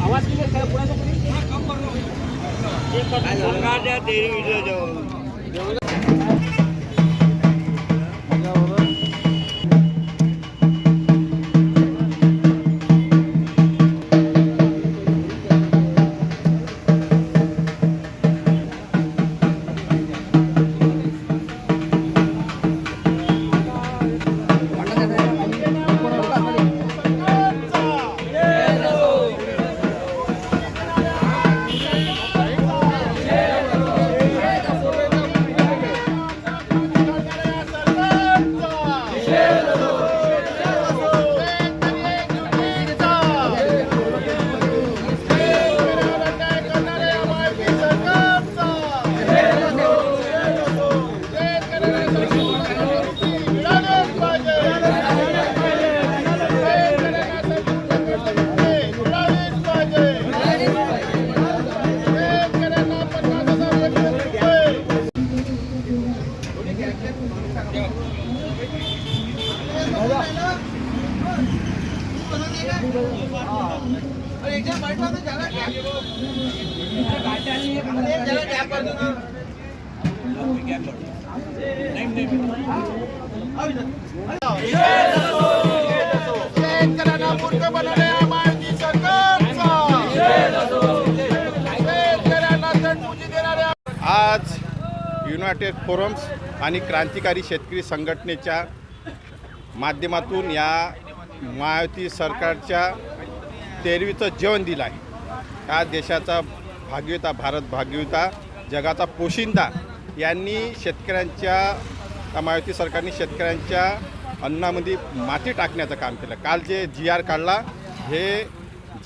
आवाज क्लिअर करा पुढे शेतकऱ्यांना मूर्ख सरकारचा शेतकऱ्यांना देणाऱ्या आज युनायटेड फोरम्स आणि क्रांतिकारी शेतकरी संघटनेच्या माध्यमातून या महायुती सरकारच्या तेरवीचं जेवण दिलं आहे. या देशाचा भाग्यता भारत भाग्यता जगाचा पोशिंदा यांनी शेतकऱ्यांच्या या सरकारने शेतकऱ्यांच्या अन्नामध्ये माती टाकण्याचं काम केलं. काल जे जी आर काढला हे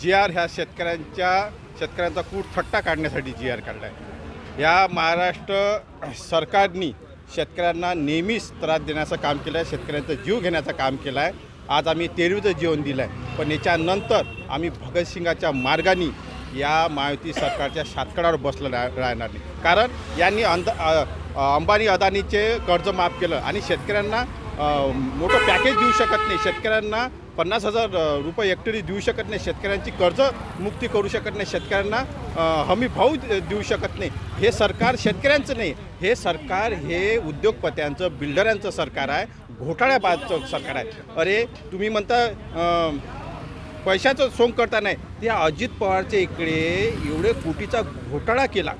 जी आर ह्या शेतकऱ्यांच्या शेतकऱ्यांचा कूट थट्टा काढण्यासाठी जी आर काढला आहे या महाराष्ट्र सरकारनी शेतकऱ्यांना नेहमीच त्रास देण्याचं काम केलं आहे शेतकऱ्यांचा जीव घेण्याचं काम केलं आहे आज आम्ही तेरवीचं जेवण दिलं आहे पण याच्यानंतर आम्ही भगतसिंगाच्या मार्गाने या महायुती सरकारच्या शातकडावर बसलं रा राहणार नाही. कारण यांनी अंद अंबानी अदानीचे कर्ज माफ केलं आणि शेतकऱ्यांना मोठं पॅकेज देऊ शकत नाही. शेतकऱ्यांना पन्नास हजार रुपये हेक्टरी देऊ शकत नाही. शेतकऱ्यांची कर्ज मुक्ती करू शकत नाही. शेतकऱ्यांना हमी भाव दे- देऊ शकत नाही. हे सरकार शेतकऱ्यांचं नाही. हे सरकार हे उद्योगपत्यांचं बिल्डरांचं सरकार आहे. घोटाळ्याबाजचं सरकार आहे. अरे तुम्ही म्हणता पैशाचं सोंग करता नाही. त्या अजित पवारच्या इकडे एवढे कोटीचा घोटाळा केला.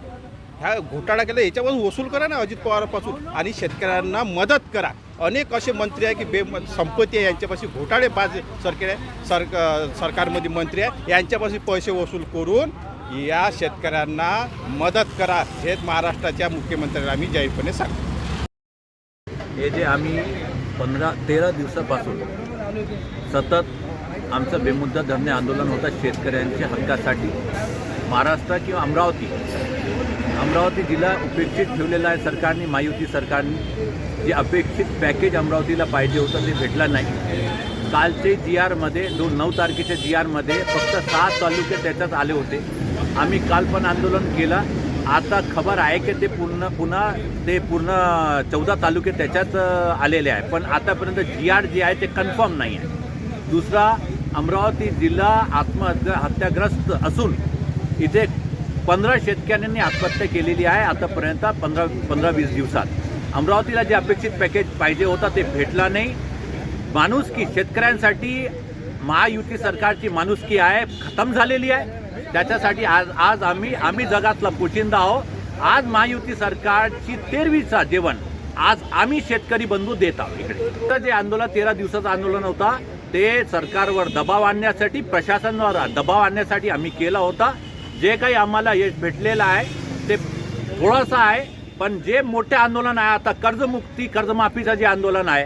ह्या घोटाळा केला याच्यापासून वसूल करा ना अजित पवारपासून. आणि शेतकऱ्यांना मदत करा. अनेक असे मंत्री आहे की बे संपत्ती आहे यांच्यापाशी घोटाळे बाज सरकार आहे सर सरकारमध्ये मंत्री आहे यांच्यापाशी पैसे वसूल करून या शेतकऱ्यांना मदत करा. हेच महाराष्ट्राच्या मुख्यमंत्र्यांना आम्ही जाहीरपणे सांगतो. हे जे आम्ही पंधरा तेरा दिवसापासून सतत आमचं बेमुद्दा धरणे आंदोलन होतं शेतकऱ्यांच्या हक्कासाठी. महाराष्ट्र किंवा अमरावती अमरावती जिल्हा उपेक्षित ठेवलेला आहे सरकारने महायुती सरकारने. जे अपेक्षित पॅकेज अमरावतीला पाहिजे होतं ते भेटलं नाही. कालचे जी आरमध्ये दोन नऊ तारखेच्या जी आरमध्ये फक्त सात तालुके त्याच्यात आले होते. आम्ही काल पण आंदोलन केलं. आता खबर आहे की ते पूर्ण पुन्हा ते पूर्ण चौदा तालुके त्याच्यात आलेले आहे. पण आतापर्यंत जी आर जे आहे ते कन्फर्म नाही आहे. दुसरा अमरावती जिल्हा आत्महत्या हत्याग्रस्त असून इथे पंधरा शेतकऱ्यांनी आत्महत्या केलेली आहे आतापर्यंत पंधरा पंधरा वीस दिवसात. अमरावतीला जे अपेक्षित पॅकेज पाहिजे होता ते भेटला नाही. माणुसकी शेतकऱ्यांसाठी महायुती सरकारची माणुसकी आहे खतम झालेली आहे. त्याच्यासाठी आज आज आम्ही आम्ही जगातला पोचिंदा आहोत. आज महायुती सरकारची तेरवीचा जेवण. आज आम्ही शेतकरी बंधू देत आहोत इकडे. तर जे आंदोलन तेरा दिवसाचं आंदोलन होता ते सरकारवर दबाव आणण्यासाठी प्रशासनावर दबाव आणण्यासाठी आम्ही केला होता. जे काही आम्हाला यश भेटलेलं आहे ते थोडंसं आहे पण जे मोठे आंदोलन आहे आता कर्जमुक्ती कर्जमाफीचं जे आंदोलन आहे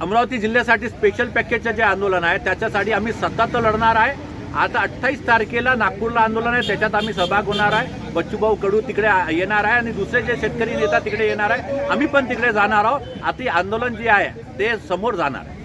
अमरावती जिल्ह्यासाठी स्पेशल पॅकेजचं जे आंदोलन आहे त्याच्यासाठी आम्ही सतत लढणार आहे. आता अठ्ठावीस तारखेला नागपूरला आंदोलन आहे त्याच्यात आम्ही सहभाग होणार आहे. बच्चूभाऊ कडू तिकडे येणार आहे आणि दुसरे जे शेतकरी नेता तिकडे येणार आहे आम्ही पण तिकडे जाणार आहोत. आता आंदोलन जे आहे ते समोर जाणार आहे.